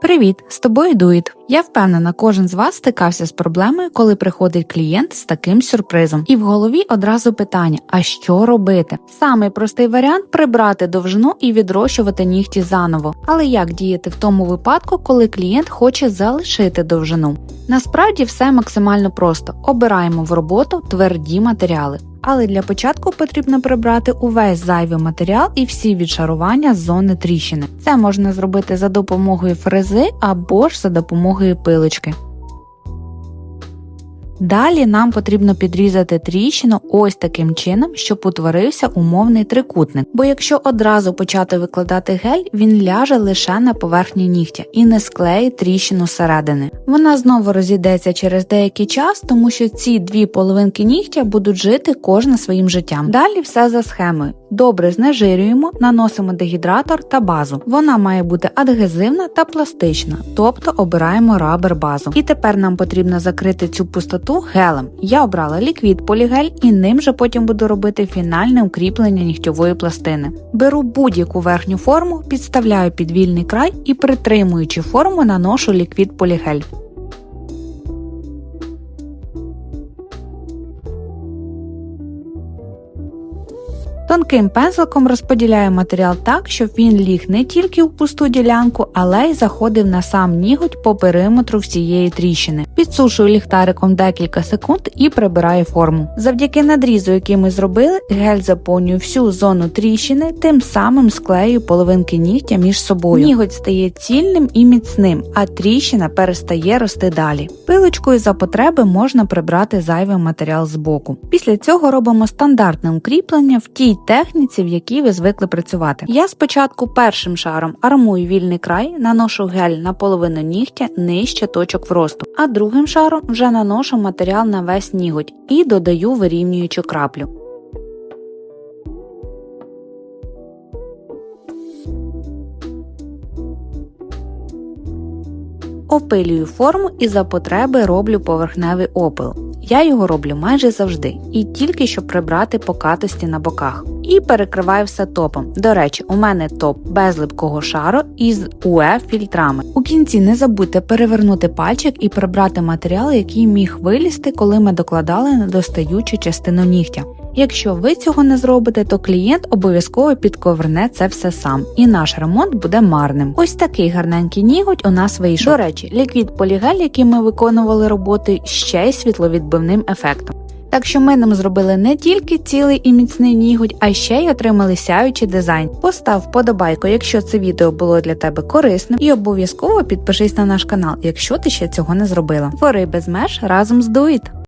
Привіт, з тобою Дуїт. Я впевнена, кожен з вас стикався з проблемою, коли приходить клієнт з таким сюрпризом. І в голові одразу питання: а що робити? Самий простий варіант прибрати довжину і відрощувати нігті заново. Але як діяти в тому випадку, коли клієнт хоче залишити довжину? Насправді все максимально просто: обираємо в роботу тверді матеріали. Але для початку потрібно прибрати увесь зайвий матеріал і всі відшарування з зони тріщини. Це можна зробити за допомогою фрези або ж за допомогою пилочки. Далі нам потрібно підрізати тріщину ось таким чином, щоб утворився умовний трикутник. Бо якщо одразу почати викладати гель, він ляже лише на поверхні нігтя і не склеїть тріщину зсередини. Вона знову розійдеться через деякий час, тому що ці дві половинки нігтя будуть жити кожна своїм життям. Далі все за схемою. Добре знежирюємо, наносимо дегідратор та базу. Вона має бути адгезивна та пластична, тобто обираємо рабер базу. І тепер нам потрібно закрити цю пустоту гелем. Я обрала ліквід полігель і ним же потім буду робити фінальне укріплення нігтьової пластини. Беру будь-яку верхню форму, підставляю під вільний край і притримуючи форму наношу ліквід полігель. Тонким пензликом розподіляю матеріал так, щоб він ліг не тільки в пусту ділянку, але й заходив на сам ніготь по периметру всієї тріщини. Підсушую ліхтариком декілька секунд і прибираю форму. Завдяки надрізу, який ми зробили, гель заповнює всю зону тріщини, тим самим склею половинки нігтя між собою. Ніготь стає цільним і міцним, а тріщина перестає рости далі. Пилочкою за потреби можна прибрати зайвий матеріал з боку. Після цього робимо стандартне укріплення в тій техніці, в якій ви звикли працювати. Я спочатку першим шаром армую вільний край, наношу гель на половину нігтя нижче точок вросту, а другим шаром вже наношу матеріал на весь ніготь і додаю вирівнюючу краплю. Опилюю форму і за потреби роблю поверхневий опил. Я його роблю майже завжди, і тільки щоб прибрати покатості на боках. І перекриваю все топом. До речі, у мене топ без липкого шару із УЕ фільтрами. У кінці не забудьте перевернути пальчик і прибрати матеріал, який міг вилізти, коли ми докладали недостаючу частину нігтя. Якщо ви цього не зробите, то клієнт обов'язково підковерне це все сам, і наш ремонт буде марним. Ось такий гарненький ніготь у нас вийшов. До речі, ліквід полігель, який ми виконували роботи, ще й світловідбивним ефектом. Так що ми нам зробили не тільки цілий і міцний ніготь, а ще й отримали сяючий дизайн. Постав вподобайку, якщо це відео було для тебе корисним, і обов'язково підпишись на наш канал, якщо ти ще цього не зробила. Твори без меж разом з Дуїт!